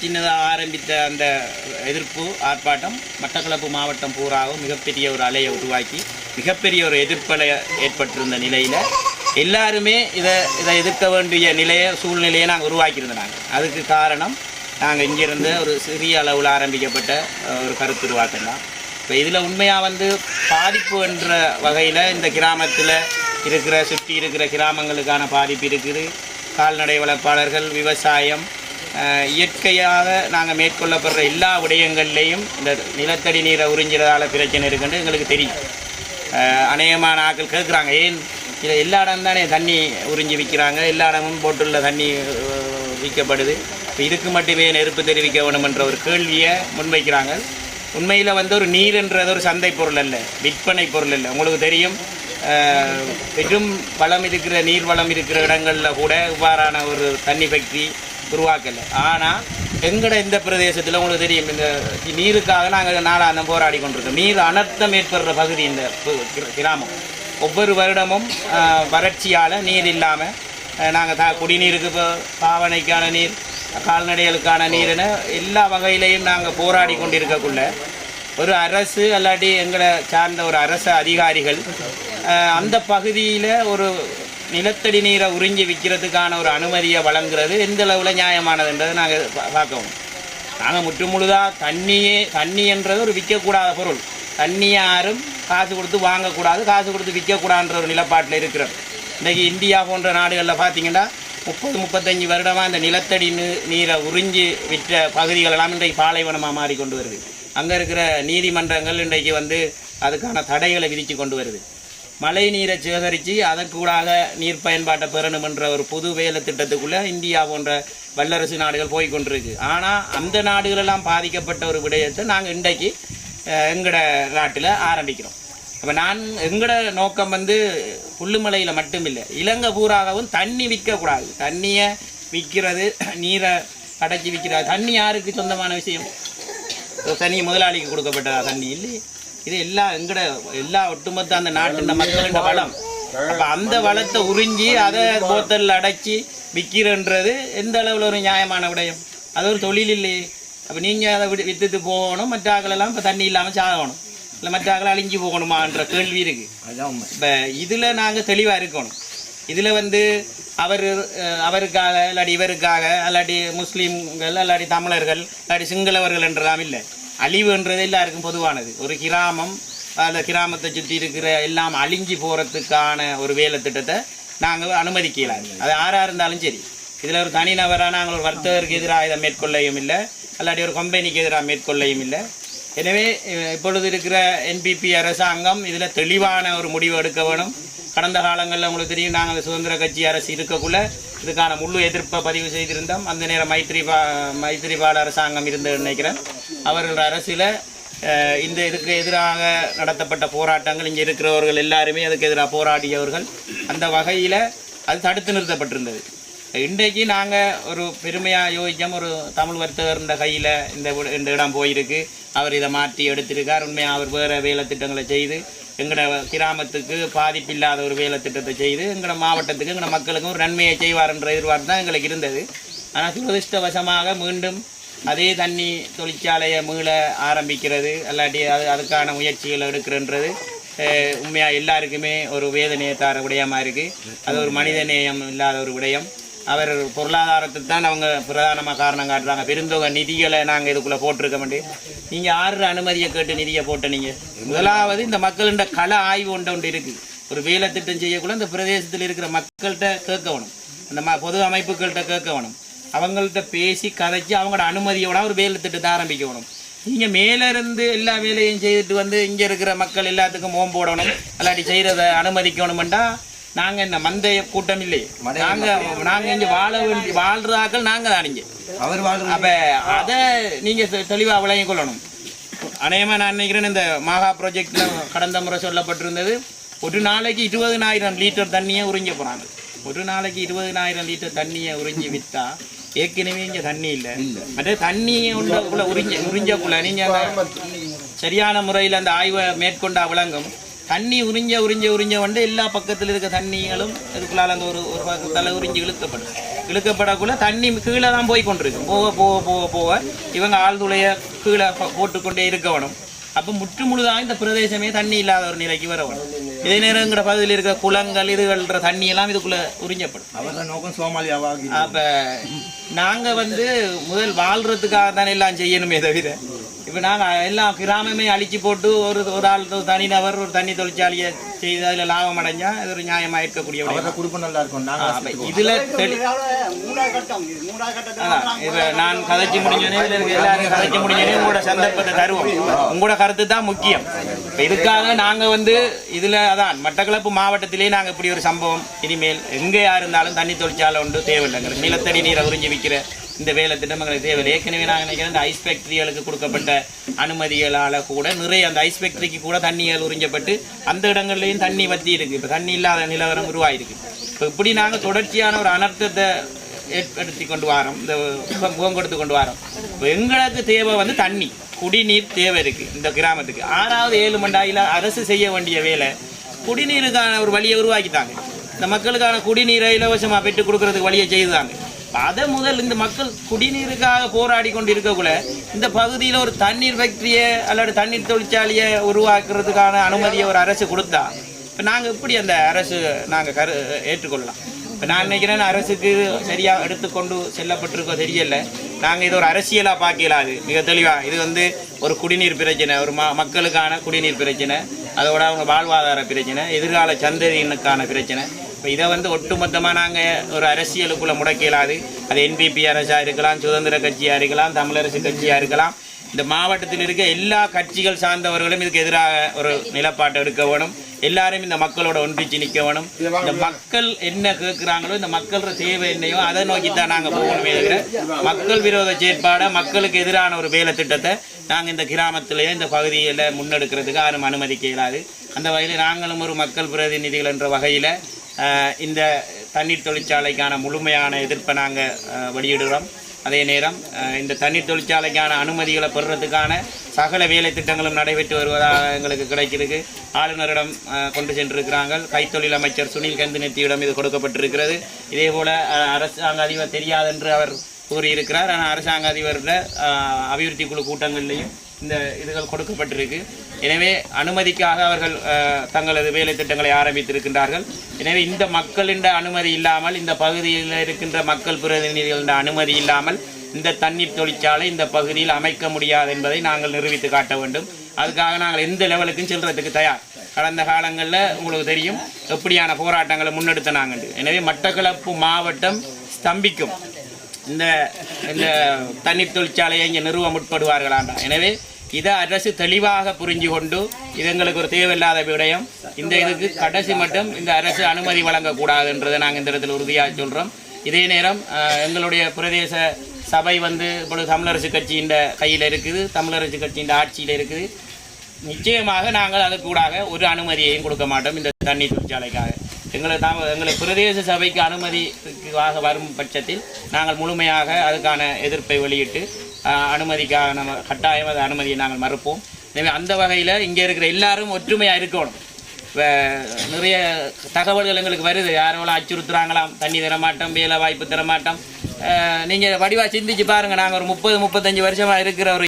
சின்னதாக ஆரம்பித்த அந்த எதிர்ப்பு ஆர்ப்பாட்டம் மட்டக்களப்பு மாவட்டம் பூராவும் மிகப்பெரிய ஒரு அலையை உருவாக்கி மிகப்பெரிய ஒரு எதிர்ப்பலை ஏற்பட்டிருந்த நிலையில் எல்லாருமே இதை இதை எதிர்க்க வேண்டிய நிலையை சூழ்நிலையை நாங்கள் உருவாக்கியிருந்தோம் நாங்கள் அதுக்கு காரணம் நாங்கள் இங்கிருந்து ஒரு சிறிய அளவில் ஆரம்பிக்கப்பட்ட ஒரு ஒரு கருத்துருவாக்கம் தான். இப்போ இதில் உண்மையாக வந்து பாதிப்பு என்ற வகையில் இந்த கிராமத்தில் இருக்கிற சுற்றி இருக்கிற கிராமங்களுக்கான பாதிப்பு இருக்குது. கால்நடை வளர்ப்பாளர்கள் விவசாயம் இயற்கையாக நாங்கள் மேற்கொள்ளப்படுற எல்லா விடயங்கள்லேயும் இந்த நிலத்தடி நீரை உறிஞ்சிறதால பிரச்சனை இருக்குன்னு எங்களுக்கு தெரியும். அநேகமான ஆட்கள் கேட்குறாங்க ஏன்? இதை எல்லா இடம் தானே தண்ணி உறிஞ்சி விற்கிறாங்க எல்லா இடமும் போட்டுள்ள தண்ணி விற்கப்படுது. இப்போ இதுக்கு மட்டுமே நெருப்பு தெரிவிக்க வேணுமென்ற ஒரு கேள்வியை முன்வைக்கிறாங்க. உண்மையில் வந்து ஒரு நீர்ன்றது ஒரு சந்தை பொருள் அல்ல விற்பனை பொருள் இல்லை உங்களுக்கு தெரியும் பெரும் வளம் இருக்கிற நீர் வளம் இருக்கிற இடங்களில் கூட இவ்வாறான ஒரு தண்ணி ஃபேக்ட்ரி உருவாக்கலை. ஆனால் எங்கட இந்த பிரதேசத்தில் உங்களுக்கு தெரியும் இந்த நீருக்காக நாங்கள் நாளாந்தம் போராடி கொண்டிருக்கோம். நீர் அனர்த்தம் ஏற்படுற பகுதி இந்த கிர- கிராமம். ஒவ்வொரு வருடமும் வறட்சியால் நீர் இல்லாமல் நாங்கள் தா குடிநீருக்கு இப்போ பாவனைக்கான நீர் கால்நடைகளுக்கான நீர்னு எல்லா வகையிலையும் நாங்கள் போராடி கொண்டிருக்கக்குள்ள ஒரு அரசு அல்லாட்டி எங்களை சார்ந்த ஒரு அரசு அதிகாரிகள் அந்த பகுதியில் ஒரு நிலத்தடி நீரை உறிஞ்சி விற்கிறதுக்கான ஒரு அனுமதியை வழங்குறது எந்த அளவில் நியாயமானதுன்றதை நாங்கள் பார்க்கணும். நாங்கள் முற்று முழுதாக தண்ணியே தண்ணி என்றது ஒரு விற்கக்கூடாத பொருள். தண்ணி யாரும் காசு கொடுத்து வாங்கக்கூடாது காசு கொடுத்து விற்கக்கூடாதுன்ற ஒரு நிலப்பாட்டில் இருக்கிறோம். இன்றைக்கி இந்தியா போன்ற நாடுகளில் பார்த்தீங்கன்னா முப்பது முப்பத்தஞ்சு வருடமாக இந்த நிலத்தடி நீரை உறிஞ்சி விற்ற பகுதிகள் எல்லாம் இன்றைக்கு பாலைவனமாக மாறிக்கொண்டு வருது. அங்கே இருக்கிற நீதிமன்றங்கள் இன்றைக்கு வந்து அதுக்கான தடைகளை விதித்து கொண்டு வருது. மழை நீரை சேகரித்து அதற்கூடாக நீர் பயன்பாட்டை பெறணும் என்ற ஒரு புது வேலை திட்டத்துக்குள்ளே இந்தியா போன்ற வல்லரசு நாடுகள் போய் கொண்டிருக்கு ஆனால் அந்த நாடுகளெல்லாம் பாதிக்கப்பட்ட ஒரு விடயத்தை நாங்கள் இன்றைக்கு எங்களோட எங்கட நாட்டில் ஆரம்பிக்கிறோம். அப்போ நான் எங்கட நோக்கம் வந்து புல்லுமலையில் மட்டும் இல்லை இலங்கை பூராகவும் தண்ணி விற்கக்கூடாது. தண்ணியை விற்கிறது நீரை அடைச்சி விற்கிறது தண்ணி யாருக்கு சொந்தமான விஷயம்? தண்ணி தனி முதலாளிக்கு கொடுக்கப்பட்ட தண்ணி இல்லை இது எல்லா எங்கட எல்லா ஒட்டுமொத்த அந்த நாட்டின் மக்களின் வளம். அப்ப அந்த வளத்தை உறிஞ்சி அதை போத்தல்ல அடைச்சி விற்கிறன்றது எந்த அளவில் ஒரு நியாயமான விடயம்? அது ஒரு தொழில் இல்லையே. அப்போ நீங்கள் அதை விட்டு வித்துட்டு போகணும் மற்ற ஆக்களெல்லாம் இப்போ தண்ணி இல்லாமல் சாகணும். இல்லை மற்ற ஆக்களை அழிஞ்சு போகணுமான்ற கேள்வி இருக்கு. இப்போ இதில் நாங்கள் தெளிவாக இருக்கணும். இதில் வந்து அவர் அவருக்காக இல்லாட்டி இவருக்காக இல்லாட்டி முஸ்லீம்கள் இல்லாட்டி தமிழர்கள் இல்லாட்டி சிங்களவர்கள் என்றெல்லாம் இல்லை. அழிவுன்றது எல்லாருக்கும் பொதுவானது. ஒரு கிராமம் அந்த கிராமத்தை சுற்றி இருக்கிற எல்லாம் அழிஞ்சு போகிறதுக்கான ஒரு வேலை திட்டத்தை நாங்கள் அனுமதிக்கலாம் அது யாராக இருந்தாலும் சரி. இதில் ஒரு தனிநபராக நாங்கள் ஒரு வர்த்தகருக்கு எதிராக இதை மேற்கொள்ளையும் இல்லை. இல்லாட்டி ஒரு கம்பெனிக்கு எதிராக மேற்கொள்ளையும் இல்லை. எனவே இப்பொழுது இருக்கிற என்பிபி அரசாங்கம் இதில் தெளிவான ஒரு முடிவு எடுக்க வேணும். கடந்த காலங்களில் உங்களுக்கு தெரியும் நாங்கள் அந்த சுதந்திர கட்சி அரசு இருக்கக்குள்ள இதுக்கான முழு எதிர்ப்பை பதிவு செய்திருந்தோம். அந்த நேரம் மைத்ரிபா மைத்ரிபால அரசாங்கம் இருந்து நினைக்கிறேன். அவர்கள் அரசில் இந்த இதுக்கு எதிராக நடத்தப்பட்ட போராட்டங்கள் இங்கே இருக்கிறவர்கள் எல்லாருமே அதுக்கு எதிராக போராடியவர்கள் அந்த வகையில் அது தடுத்து நிறுத்தப்பட்டிருந்தது. இன்றைக்கு நாங்கள் ஒரு பெருமையாக யோசிச்சோம் ஒரு தமிழ் வர்த்தகர் இந்த கையில் இந்த இந்த இடம் போயிருக்கு. அவர் இதை மாற்றி எடுத்திருக்கார். உண்மையாக அவர் வேறு வேலை திட்டங்களை செய்து எங்களோட கிராமத்துக்கு பாதிப்பில்லாத ஒரு வேலை திட்டத்தை செய்து எங்களோட மாவட்டத்துக்கு எங்களோட மக்களுக்கும் ஒரு நன்மையை செய்வார்ன்ற எதிர்பார்ப்பு தான் எங்களுக்கு இருந்தது. ஆனால் துரதிருஷ்டவசமாக மீண்டும் அதே தண்ணி தொழிற்சாலையை மீள ஆரம்பிக்கிறது. அல்லாட்டி அது அதுக்கான முயற்சிகள் எடுக்கிறன்றது. உண்மையாக எல்லாருக்குமே ஒரு வேதனையை தர விடயமாக இருக்குது அது ஒரு மனித நேயம் இல்லாத ஒரு விடயம். அவர் பொருளாதாரத்துக்கு தான் அவங்க பிரதானமாக காரணம் காட்டுறாங்க. பெருந்தொகை நிதிகளை நாங்கள் இதுக்குள்ளே போட்டிருக்க மாட்டேன் நீங்கள் ஆறு அனுமதியை கேட்டு நிதியை போட்ட நீங்கள் முதலாவது இந்த மக்கள்கிட்ட கல ஆய்வு ஒன்று ஒன்று இருக்குது ஒரு வேலை திட்டம் செய்யக்குள்ள இந்த பிரதேசத்தில் இருக்கிற மக்கள்கிட்ட கேட்க வேணும். அந்த ம பொது அமைப்புகள்கிட்ட கேட்க வேணும். அவங்கள்ட்ட பேசி கதைச்சி அவங்களோட அனுமதியோட ஒரு வேலை திட்டத்தை ஆரம்பிக்கணும் நீங்கள் மேல இருந்து எல்லா வேலையும் செய்துட்டு வந்து இங்கே இருக்கிற மக்கள் எல்லாத்துக்கும் ஓம் போடணும். இல்லாட்டி செய்கிறத அனுமதிக்கணும்டா நாங்க இந்த மந்தைய கூட்டம் இல்லை நாங்க நாங்க இங்க வாழ வேண்டி வாழ்றாக்கள் நாங்க தான் இங்க. அவர் வாழ்ற அப்ப அத நீங்க தெளிவா விளங்கிக் கொள்ளணும். அநேகமா நான் நினைக்கிறேன் இந்த மாகா ப்ராஜெக்ட்ல கடந்த முறை சொல்லப்பட்டிருந்தது ஒரு நாளைக்கு இருபதுனாயிரம் லிட்டர் தண்ணியை உறிஞ்ச போறாங்க. ஒரு நாளைக்கு இருபதுனாயிரம் லிட்டர் தண்ணியை உறிஞ்சி வித்தா ஏற்கனவே இங்க தண்ணி இல்லை. மற்ற தண்ணியை உள்ள உறிஞ்ச உறிஞ்சக்குள்ள நீங்க அந்த சரியான முறையில் அந்த ஆய்வை மேற்கொண்டா விளங்கும். தண்ணி உறிஞ்ச உறிஞ்ச உறிஞ்ச வந்து எல்லா பக்கத்தில் இருக்க தண்ணிகளும் இதுக்குள்ளால அந்த ஒரு ஒரு பக்கத்தால் உறிஞ்சி இழுக்கப்படும். இழுக்கப்படக்குள்ள தண்ணி கீழே தான் போய் கொண்டிருக்கு போக போக போக போக இவங்க ஆழ்துளைய கீழே போட்டுக்கொண்டே இருக்கணும் அப்போ முற்று முழுதாக இந்த பிரதேசமே தண்ணி இல்லாத ஒரு நிலைக்கு வரணும் இதே நேரங்கிற பகுதியில் இருக்கிற குளங்கள் இதுகள்ன்ற தண்ணி எல்லாம் இதுக்குள்ள உறிஞ்சப்படும். அவர நோக்கம் சோமாலியாவாகி அப்ப நாங்க வந்து முதல் வாழ்றதுக்காக தானே எல்லாம் செய்யணுமே தவிர இப்ப நாங்க எல்லாம் கிராமமே அழிச்சு போட்டு ஒரு ஒரு ஆள் தனிநபர் ஒரு தண்ணி தொழிற்சாலையை செய்து அதுல லாபம் அடைஞ்சா அது ஒரு நியாயமா இருக்கக்கூடிய குடும்பம் நல்லா இருக்கும் இதுல தெளி- மூணாவது கட்டம் இது மூணாவது கட்டத்தில் அதான், இப்ப நான் கதைச்சு முடிஞ்சோடனே இதுல எல்லாரும் கதைச்சு முடிஞ்சோடனே உங்களோட சந்தர்ப்பத்தை தருவோம். உங்களோட கருத்து தான் முக்கியம். இப்ப இதுக்காக நாங்க வந்து இதுல அதான் மட்டக்களப்பு மாவட்டத்திலே நாங்க இப்படி ஒரு சம்பவம் இனிமேல் எங்கேயா இருந்தாலும் தண்ணி தொழிற்சாலை ஒன்று தேவையில்லைங்கிற நிலத்தடி நீரை உறிஞ்சி விற்கிற இந்த வேலை திட்டம் எங்களுக்கு தேவையில்லை ஏற்கனவே நாங்கள் நினைக்கிறேன் இந்த ஐஸ் ஃபேக்ட்ரிகளுக்கு கொடுக்கப்பட்ட அனுமதிகளால் கூட நிறைய அந்த ஐஸ் ஃபேக்ட்ரிக்கு கூட தண்ணிகள் உறிஞ்சப்பட்டு அந்த இடங்கள்லையும் தண்ணி வத்தி இருக்குது இப்போ தண்ணி இல்லாத நிலவரம் உருவாயிருக்கு. இப்போ இப்படி நாங்கள் தொடர்ச்சியான ஒரு அனர்த்தத்தை ஏற்படுத்தி கொண்டு வரோம். இந்த முகம் கொடுத்து கொண்டு வரோம். இப்போ எங்களுக்கு தேவை வந்து தண்ணி. குடிநீர் தேவை இருக்குது இந்த கிராமத்துக்கு. ஆறாவது ஏழு மண்டாயில் அரசு செய்ய வேண்டிய வேலை குடிநீருக்கான ஒரு வழியை உருவாக்கிட்டாங்க. இந்த மக்களுக்கான குடிநீரை இலவசமாக பெற்றுக் கொடுக்கறதுக்கு வழியை செய்தாங்க அதை முதல் இந்த மக்கள் குடிநீருக்காக போராடி கொண்டு இருக்கக்குள்ள இந்த பகுதியில் ஒரு தண்ணீர் ஃபேக்டரியை அல்லது தண்ணீர் தொழிற்சாலையை உருவாக்குறதுக்கான அனுமதியை ஒரு அரசு கொடுத்தா இப்போ நாங்கள் எப்படி அந்த அரசு நாங்கள் கரு ஏற்றுக்கொள்ளலாம்? இப்போ நான் நினைக்கிறேன் அரசுக்கு சரியாக எடுத்துக்கொண்டு செல்லப்பட்டிருக்கோ தெரியல. நாங்கள் இது ஒரு அரசியலாக பார்க்கலாம் அது. மிக தெளிவாக இது வந்து ஒரு குடிநீர் பிரச்சனை ஒரு ம மக்களுக்கான குடிநீர் பிரச்சனை அதோட அவங்க வாழ்வாதார பிரச்சனை எதிர்கால சந்ததியினுக்கான பிரச்சனை. இப்போ இதை வந்து ஒட்டுமொத்தமாக நாங்கள் ஒரு அரசியலுக்குள்ளே முடக்க இயலாது அது என்பிபி அரசாக இருக்கலாம் சுதந்திர கட்சியாக இருக்கலாம் தமிழரசு கட்சியாக இருக்கலாம். இந்த மாவட்டத்தில் இருக்க எல்லா கட்சிகள் சார்ந்தவர்களும் இதுக்கு எதிராக ஒரு நிலப்பாட்டை எடுக்க வேணும். எல்லாரும் இந்த மக்களோட ஒன்றிச்சு நிற்க வேணும். இந்த மக்கள் என்ன கேட்குறாங்களோ இந்த மக்களோட தேவை என்னையோ அதை நோக்கி தான் நாங்கள் போகணுமே தவிர மக்கள் விரோத செயற்பாடை மக்களுக்கு எதிரான ஒரு வேலை திட்டத்தை நாங்கள் இந்த கிராமத்திலேயே இந்த பகுதியில் முன்னெடுக்கிறதுக்கு யாரும் அனுமதிக்க இயலாது அந்த வகையில் நாங்களும் ஒரு மக்கள் பிரதிநிதிகள் என்ற வகையில் இந்த தண்ணீர் தொழிற்சாலைக்கான முழுமையான எதிர்ப்பை நாங்கள் வெளியிடுகிறோம் அதே நேரம் இந்த தண்ணீர் தொழிற்சாலைக்கான அனுமதிகளை பெறுறதுக்கான சகல வேலை திட்டங்களும் நடைபெற்று வருவதாக எங்களுக்கு கிடைக்கிறது. ஆளுநரிடம் கொண்டு சென்றிருக்கிறாங்க. கைத்தொழில் அமைச்சர் சுனில் கந்தினத்தியிடம் இது கொடுக்கப்பட்டிருக்கிறது. இதே போல் அரசாங்க அதிபர் தெரியாதென்று அவர் கூறியிருக்கிறார். ஆனால் அரசாங்க அதிபரில் அபிவிருத்தி குழு கூட்டங்கள்லையும் இந்த இதுகள் கொடுக்கப்பட்டிருக்கு. எனவே அனுமதிக்காக அவர்கள் தங்களது வேலை திட்டங்களை ஆரம்பித்திருக்கின்றார்கள். எனவே இந்த மக்களின் அனுமதி இல்லாமல் இந்த பகுதியில் இருக்கின்ற மக்கள் பிரதிநிதிகளின் அனுமதி இல்லாமல் இந்த தண்ணீர் தொழிற்சாலை இந்த பகுதியில் அமைக்க முடியாது என்பதை நாங்கள் நிரூபித்து காட்ட வேண்டும். அதுக்காக நாங்கள் எந்த லெவலுக்கும் செல்றதுக்கு தயார். கடந்த காலங்களில் உங்களுக்கு தெரியும் எப்படியான போராட்டங்களை முன்னெடுத்த நாங்கள். எனவே மட்டக்களப்பு மாவட்டம் ஸ்தம்பிக்கும். இந்த இந்த தண்ணீர் தொழிற்சாலையை இங்கே நிறுவ முற்படுவார்களாண்டா எனவே இதை அரசு தெளிவாக புரிஞ்சு கொண்டு இது எங்களுக்கு ஒரு தேவையில்லாத விடயம். இந்த இதுக்கு கடைசி மட்டும் இந்த அரசு அனுமதி வழங்கக்கூடாதுன்றதை நாங்கள் இந்த இடத்துல உறுதியாக சொல்கிறோம் இதே நேரம் எங்களுடைய பிரதேச சபை வந்து இப்பொழுது தமிழரசு கட்சியின் கையில் இருக்குது தமிழரசு கட்சியின் ஆட்சியில் இருக்குது. நிச்சயமாக நாங்கள் அது கூடாக ஒரு அனுமதியையும் கொடுக்க மாட்டோம் இந்த தண்ணீர் தொழிற்சாலைக்காக. எங்களை தாம எங்களை பிரதேச சபைக்கு அனுமதிக்காக வரும் பட்சத்தில் நாங்கள் முழுமையாக அதுக்கான எதிர்ப்பை வெளியிட்டு அனுமதிக்காக நம்ம கட்டாயம் அந்த அனுமதியை நாங்கள் மறுப்போம். எனவே அந்த வகையில் இங்கே இருக்கிற எல்லாரும் ஒற்றுமையாக இருக்கணும். நிறைய தகவல்கள் எங்களுக்கு வருது. யாரோலாம் அச்சுறுத்துறாங்களாம். தண்ணி தரமாட்டோம் வேலை வாய்ப்பு தரமாட்டோம். நீங்கள் வடிவாக சிந்திச்சு பாருங்கள் நாங்கள் ஒரு முப்பது முப்பத்தஞ்சு வருஷமாக இருக்கிற ஒரு